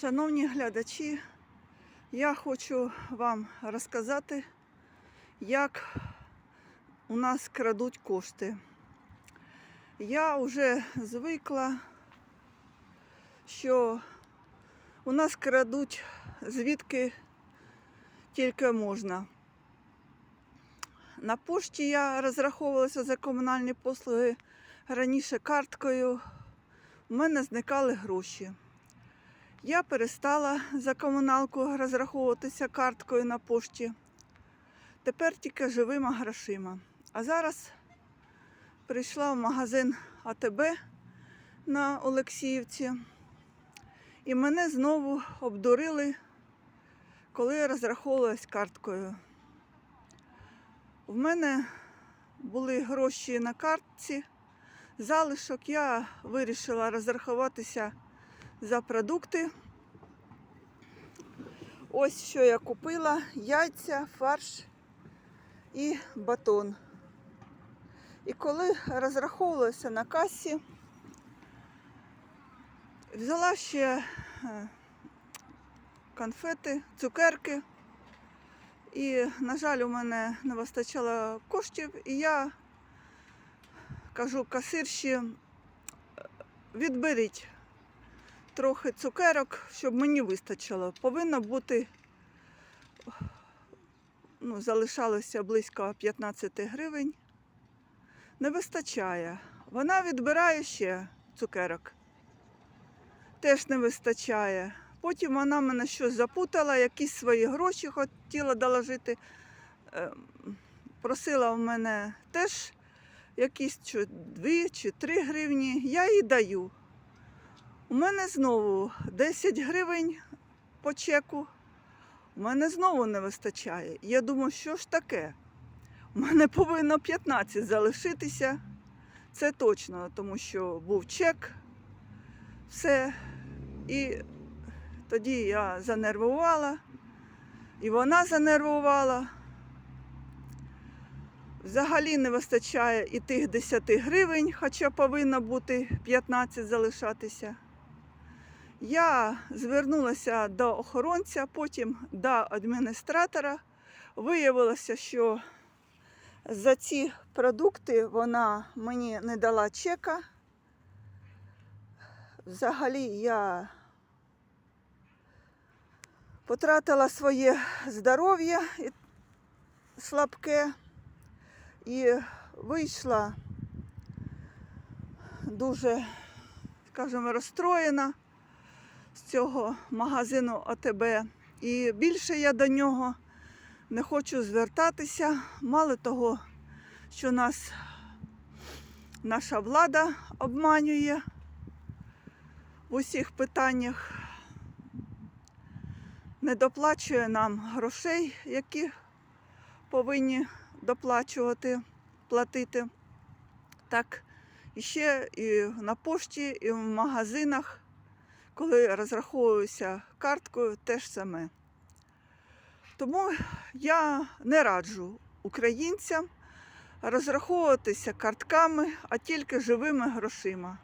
Шановні глядачі, я хочу вам розказати, як у нас крадуть кошти. Я вже звикла, що у нас крадуть звідки тільки можна. На пошті я розраховувалася за комунальні послуги раніше карткою. У мене зникали гроші. Я перестала за комуналку розраховуватися карткою на пошті. Тепер тільки живими грошима. А зараз прийшла в магазин АТБ на Олексіївці, і мене знову обдурили, коли я розраховувалась карткою. В мене були гроші на картці, залишок. Я вирішила розрахуватися за продукти. Ось що я купила: яйця, фарш і батон. І коли розраховувалася на касі, взяла ще е, конфети, цукерки. І, на жаль, у мене не вистачало коштів, і я кажу касирші, відберіть трохи цукерок, щоб мені вистачило. Повинно бути, ну, залишалося близько 15 гривень. Не вистачає. Вона відбирає ще цукерок. Теж не вистачає. Потім вона мене щось запутала, якісь свої гроші хотіла доложити. Ем, Просила в мене теж якісь чи 2 чи 3 гривні. Я їй даю. У мене знову 10 гривень по чеку. У мене знову не вистачає. Я думаю, що ж таке? У мене повинно 15 залишитися. Це точно, тому що був чек, все. І тоді я занервувала, і вона занервувала. Взагалі не вистачає і тих 10 гривень, хоча повинно бути 15 залишатися. Я звернулася до охоронця, потім до адміністратора. Виявилося, що за ці продукти вона мені не дала чека. Взагалі я потратила своє здоров'я слабке і вийшла дуже, скажімо, розстроєна з цього магазину АТБ. І більше я до нього не хочу звертатися. Мало того, що нас наша влада обманює в усіх питаннях, не доплачує нам грошей, які повинні доплачувати, платити. Так, і ще і на пошті, і в магазинах коли розраховуюся карткою, теж саме. Тому я не раджу українцям розраховуватися картками, а тільки живими грошима.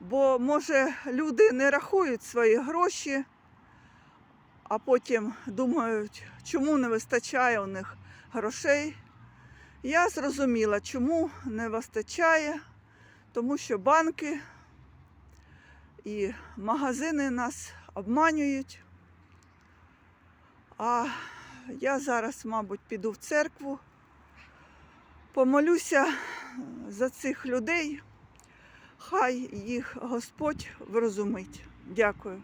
Бо, може, люди не рахують свої гроші, а потім думають, чому не вистачає у них грошей. Я зрозуміла, чому не вистачає, тому що банки і магазини нас обманюють. А я зараз, мабуть, піду в церкву, помолюся за цих людей, хай їх Господь врозумить. Дякую.